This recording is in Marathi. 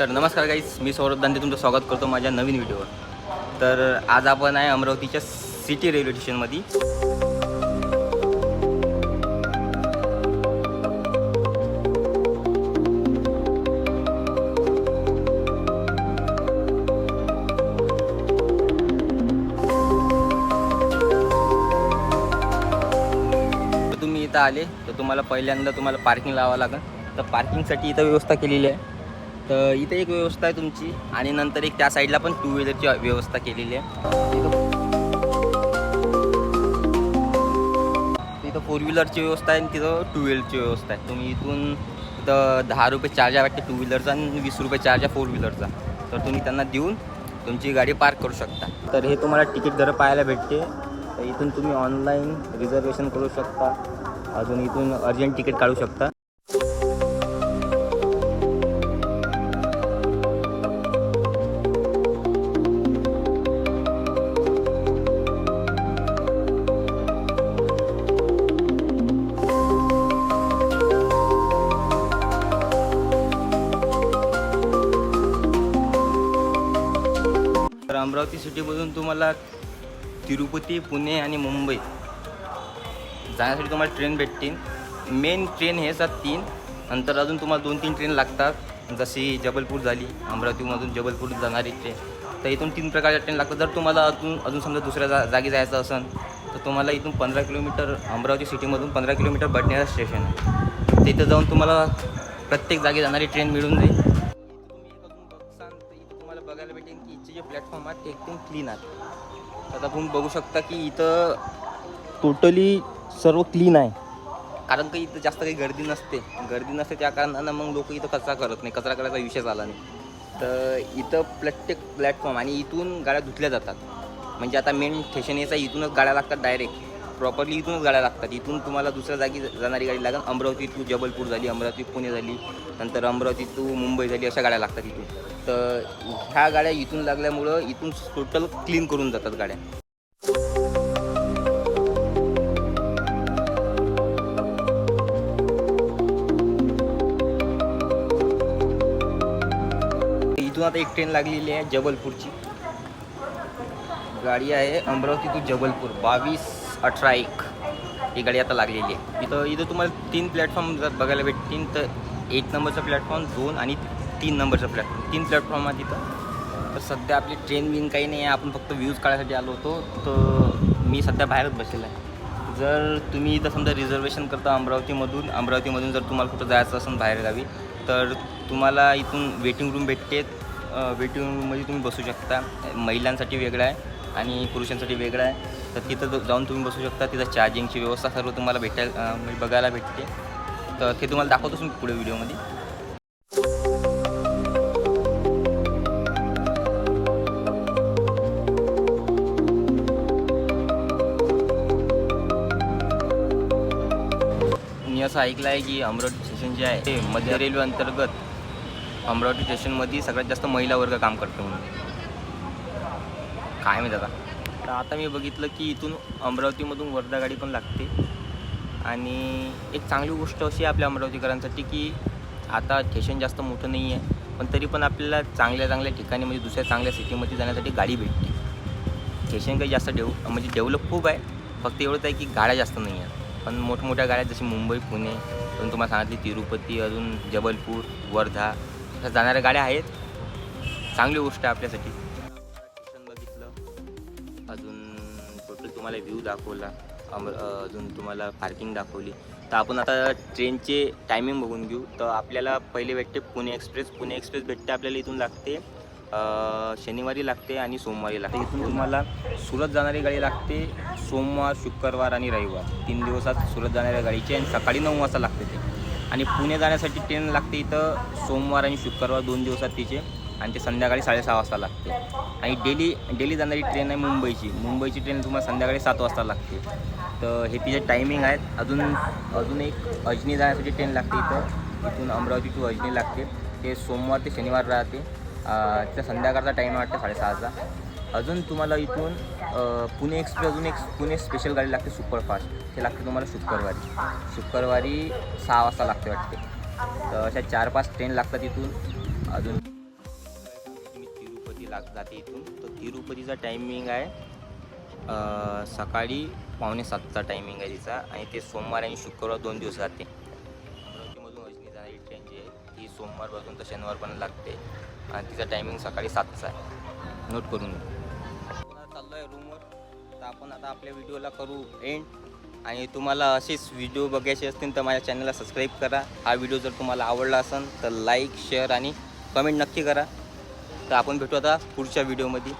तर नमस्कार गाईस मी सौरभ दांडे तुमचं स्वागत करतो माझ्या नवीन व्हिडिओवर तर आज आपण आहे अमरावतीच्या सिटी रेल्वे स्टेशनमध्ये तुम्ही इथं आले तर तुम्हाला पहिल्यांदा तुम्हाला पार्किंग लावावं लागेल. तर पार्किंगसाठी इथं व्यवस्था केलेली आहे. तर इथं एक व्यवस्था आहे तुमची. आणि नंतर एक त्या साईडला पण टू व्हीलरची व्यवस्था केलेली आहे. तिथं फोर व्हीलरची व्यवस्था आहे आणि तिथं टू व्हीलरची व्यवस्था आहे. तुम्ही इथून तिथं दहा रुपये चार्ज आहे वाटते टू व्हीलरचा आणि वीस रुपये चार्ज आहे फोर व्हीलरचा तर तुम्ही त्यांना देऊन तुमची गाडी पार्क करू शकता. तर हे तुम्हाला तिकीट दर पाहायला भेटते. तर इथून तुम्ही ऑनलाईन रिझर्वेशन करू शकता. अजून इथून अर्जंट तिकीट काढू शकता. अमरावती सिटीमधून तुम्हाला तिरुपती पुणे आणि मुंबई जाण्यासाठी तुम्हाला ट्रेन भेटतील. मेन ट्रेन हे असतात तीन. नंतर अजून तुम्हाला दोन तीन ट्रेन लागतात. जशी जबलपूर झाली अमरावतीमधून जबलपूर जाणारी ट्रेन तर इथून तीन प्रकारच्या ट्रेन लागतात. जर तुम्हाला अजून अजून समजा दुसऱ्या जा जागी जायचं असेल तर तुम्हाला इथून पंधरा किलोमीटर अमरावती सिटीमधून पंधरा किलोमीटर बडनेरा स्टेशन आहे तिथं जाऊन तुम्हाला प्रत्येक जागी जाणारी ट्रेन मिळून जाईल. जे प्लॅटफॉर्म आहेत ते एकदम क्लीन आहेत. आता तुम्ही बघू शकता की इथं टोटली सर्व क्लीन आहे. कारण का इथं जास्त काही गर्दी नसते. गर्दी नसते त्या कारणानं मग लोक इथं कचरा करत नाही. कचरा करायचा विषय झाला नाही. तर इथं प्रत्येक प्लॅटफॉर्म आणि इथून गाड्या धुतल्या जातात. म्हणजे आता मेन स्टेशन याचा इथूनच गाड्या लागतात डायरेक्ट प्रॉपरली इथूनच गाड्या लागतात. इथून तुम्हाला दुसऱ्या जागी जाणारी गाडी लागेल. अमरावती टू जबलपूर झाली अमरावती पुणे झाली नंतर अमरावती टू मुंबई झाली अशा गाड्या लागतात इथून. तर ह्या गाड्या इथून लागल्यामुळं इथून टोटल क्लीन करून जातात गाड्या. इथून आता एक ट्रेन लागलेली आहे जबलपूरची. गाडी आहे अमरावती टू जबलपूर बावीस अठरा एक. ही गाडी आता लागलेली आहे. इथं इथं तुम्हाला तीन प्लॅटफॉर्म जर बघायला भेटतील तर एक नंबरचा प्लॅटफॉर्म दोन आणि तीन नंबरचा प्लॅटफॉर्म तीन प्लॅटफॉर्म आहे तिथं तर सध्या आपली ट्रेन बिन काही नाही आहे. आपण फक्त व्ह्यूज काढायसाठी आलो होतो. तर मी सध्या बाहेरच बसलेला आहे. जर तुम्ही इथं समजा रिझर्वेशन करता अमरावतीमधून अमरावतीमधून जर तुम्हाला कुठं जायचं असेल बाहेरगावी तर तुम्हाला इथून वेटिंग रूम भेटते वेटिंग रूममध्ये तुम्ही बसू शकता. महिलांसाठी वेगळं आहे. आणि पुरुषांसाठी वेगळं आहे. तर तिथं जाऊन तुम्ही बसू शकता. तिथं चार्जिंगची व्यवस्था सर्व तुम्हाला भेटायला म्हणजे बघायला भेटते. तर ते तुम्हाला दाखवतोच मी पुढे व्हिडिओमध्ये. मी असं ऐकलं आहे की अमरावती स्टेशन जे आहे ते मध्य रेल्वे अंतर्गत अमरावती स्टेशनमध्ये सगळ्यात जास्त महिला वर्ग काम करतो म्हणून. काय माहीत आता. तर आता मी बघितलं की इथून अमरावतीमधून वर्धा गाडी पण लागते. आणि एक चांगली गोष्ट अशी आहे आपल्या अमरावतीकरांसाठी की आता स्टेशन जास्त मोठं नाही आहे पण तरी पण आपल्याला चांगल्या चांगल्या ठिकाणी म्हणजे दुसऱ्या चांगल्या सिटीमध्ये जाण्यासाठी गाडी भेटते. स्टेशन काही जास्त डेव म्हणजे डेव्हलप खूप आहे फक्त एवढंच आहे की गाड्या जास्त नाही आहेत पण मोठमोठ्या गाड्या जशी मुंबई पुणे अजून तुम्हाला सांगितली तिरुपती अजून जबलपूर वर्धा अशा जाणाऱ्या गाड्या आहेत. चांगली गोष्ट आहे आपल्यासाठी. तुम्हाला व्ह्यू दाखवला अमर अजून तुम्हाला पार्किंग दाखवली. तर आपण आता ट्रेनचे टायमिंग बघून घेऊ. तर आपल्याला पहिले भेटते पुणे एक्सप्रेस पुणे एक्सप्रेस भेटते आपल्याला इथून लागते शनिवारी लागते आणि सोमवारी लागते. इथून तुम्हाला सुरत जाणारी गाडी लागते सोमवार शुक्रवार आणि रविवार. तीन दिवसात सुरत जाणाऱ्या गाडीची आणि सकाळी नऊ वाजता लागते ते. आणि पुणे जाण्यासाठी ट्रेन लागते इथं सोमवार आणि शुक्रवार दोन दिवसात तिचे. आणि ते संध्याकाळी साडेसहा वाजता लागते. आणि डेली डेली जाणारी ट्रेन आहे मुंबईची. मुंबईची ट्रेन तुम्हाला संध्याकाळी सात वाजता लागते. तर हे तिचे टायमिंग आहेत. अजून अजून एक अजनी जाण्यासाठी ट्रेन लागते इथं. इथून अमरावती टू अजनी लागते. ते सोमवार ते शनिवार राहते. त्या संध्याकाळचा टाईम वाटतं साडेसहाचा अजून तुम्हाला इथून पुणे एक्सप्रेस अजून एक पुणे स्पेशल गाडी लागते सुपरफास्ट. ते लागते तुम्हाला शुक्रवारी. शुक्रवारी सहा वाजता लागते वाटते. तर अशा चार पाच ट्रेन लागतात इथून. अजून लाग जाते इथून. तर तिरुपतीचा टायमिंग आहे सकाळी पावणे सातचा टायमिंग आहे तिचा आणि ते सोमवार आणि शुक्रवार दोन दिवस जाते अमरावतीमधून अजनी जाणारी ट्रेन जी आहे ती सोमवारपासून तर शनिवारपर्यंत लागते. आणि तिचा टायमिंग सकाळी सातचा आहे. नोट करून चाललो आहे रूमवर तर आपण आता आपल्या व्हिडिओला करू एंड आणि तुम्हाला असेच व्हिडिओ बघायचे असतील तर माझ्या चॅनलला सबस्क्राईब करा. हा व्हिडिओ जर तुम्हाला आवडला असेल तर लाईक शेअर आणि कमेंट नक्की करा. तर आपण भेटू आता पुढच्या व्हिडिओमध्ये